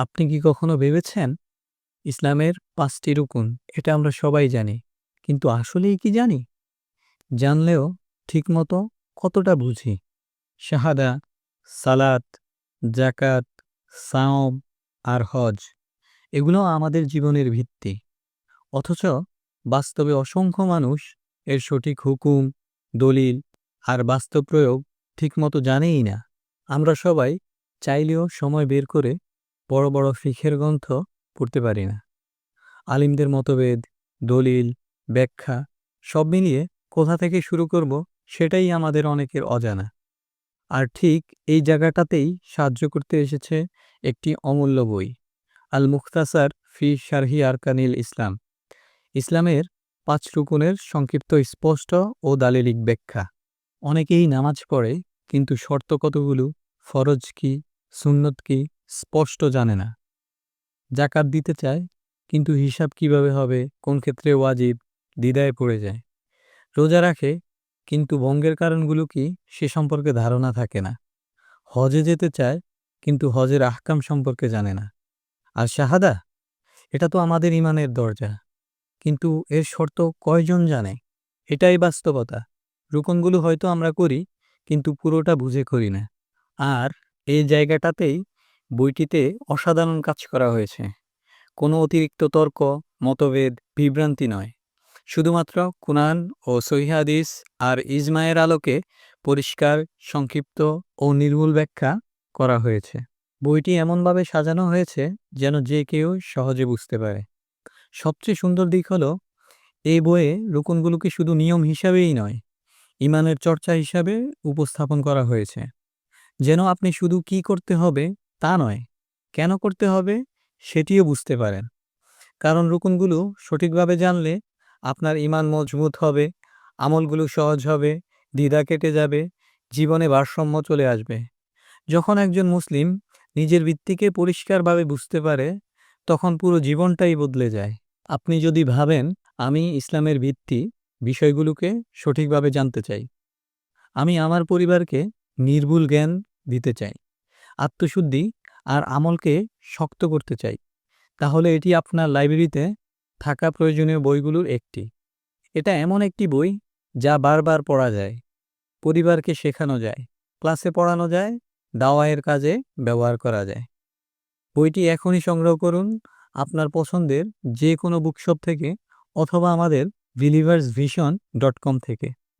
আপনি কি কখনো ভেবেছেন, ইসলামের পাঁচটি রুকুন, এটা আমরা সবাই জানি, কিন্তু আসলেই কি জানি? জানলেও ঠিকমতো কতটা বুঝি? শাহাদা, সালাত জাকাত সাওম আর হজ, এগুলো আমাদের জীবনের ভিত্তি। অথচ বাস্তবে অসংখ্য মানুষ এর সঠিক হুকুম, দলিল আর বাস্তব প্রয়োগ ঠিকমতো জানেই না। আমরা সবাই চাইলেও সময় বের করে বড় বড় ফিখের গ্রন্থ পড়তে পারি না। আলিমদের মতভেদ, দলিল, ব্যাখ্যা সব মিলিয়ে কোথা থেকে শুরু করব সেটাই আমাদের অনেকের অজানা। আর ঠিক এই জায়গাটাতেই সাহায্য করতে এসেছে একটি অমূল্য বই আল মুখতাসার ফি শারহি আরকানিল ইসলাম। ইসলামের পাঁচ রুকুনের সংক্ষিপ্ত স্পষ্ট ও দালিলিক ব্যাখ্যা। অনেকেই নামাজ পড়ে, কিন্তু শর্ত কতগুলো? ফরজ কি? সুন্নত কি? স্পষ্ট জানে না। জাকাত দিতে চায়, কিন্তু হিসাব কীভাবে হবে, কোন ক্ষেত্রে ওয়াজিব, দ্বিধায় পড়ে যায়। রোজা রাখে, কিন্তু ভঙ্গের কারণগুলো কি, সে সম্পর্কে ধারণা থাকে না। হজে যেতে চায়, কিন্তু হজের আহকাম সম্পর্কে জানে না। আর শাহাদা? এটা তো আমাদের ইমানের দরজা। কিন্তু এর শর্ত কয়জন জানে? এটাই বাস্তবতা। রুকনগুলো হয়তো আমরা করি, কিন্তু পুরোটা বুঝে করি না। আর এই জায়গাটাতেই বইটিতে অসাধারণ কাজ করা হয়েছে। কোনো অতিরিক্ত তর্ক, মতভেদ, বিভ্রান্তি নয়। শুধুমাত্র কুরআন ও সহিহাদিস আর ইজমায়ের আলোকে পরিষ্কার, সংক্ষিপ্ত ও নির্ভুল ব্যাখ্যা করা হয়েছে। বইটি এমনভাবে সাজানো হয়েছে যেন যে কেউ সহজে বুঝতে পারে। সবচেয়ে সুন্দর দিক হলো, এই বইয়ে রুকুনগুলোকে শুধু নিয়ম হিসাবেই নয়, ইমানের চর্চা হিসাবে উপস্থাপন করা হয়েছে। যেন আপনি শুধু কি করতে হবে তা নয়। কেন করতে হবে সেটিও বুঝতে পারেন। কারণ রুকুনগুলো সঠিকভাবে জানলে আপনার ইমান মজবুত হবে, আমলগুলো সহজ হবে, দ্বিধা কেটে যাবে, জীবনে ভারসাম্য চলে আসবে। যখন একজন মুসলিম নিজের ভিত্তিকে পরিষ্কারভাবে বুঝতে পারে, তখন পুরো জীবনটাই বদলে যায়। আপনি যদি ভাবেন, আমি ইসলামের ভিত্তি, বিষয়গুলোকে সঠিকভাবে জানতে চাই। আমি আমার পরিবারকে নির্ভুল জ্ঞান দিতে চাই। আত্মশুদ্ধি আর আমলকে শক্ত করতে চাই। তাহলে এটি আপনার লাইব্রেরিতে থাকা প্রয়োজনীয় বইগুলোর একটি। এটা এমন একটি বই যা বারবার পড়া যায়, পরিবারকে শেখানো যায়, ক্লাসে পড়ানো যায়, দাওয়ায়ের কাজে ব্যবহার করা যায়। বইটি এখনই সংগ্রহ করুন আপনার পছন্দের যে কোনো বুকশপ থেকে অথবা আমাদের বিলিভার্স ভিশন ডট কম থেকে।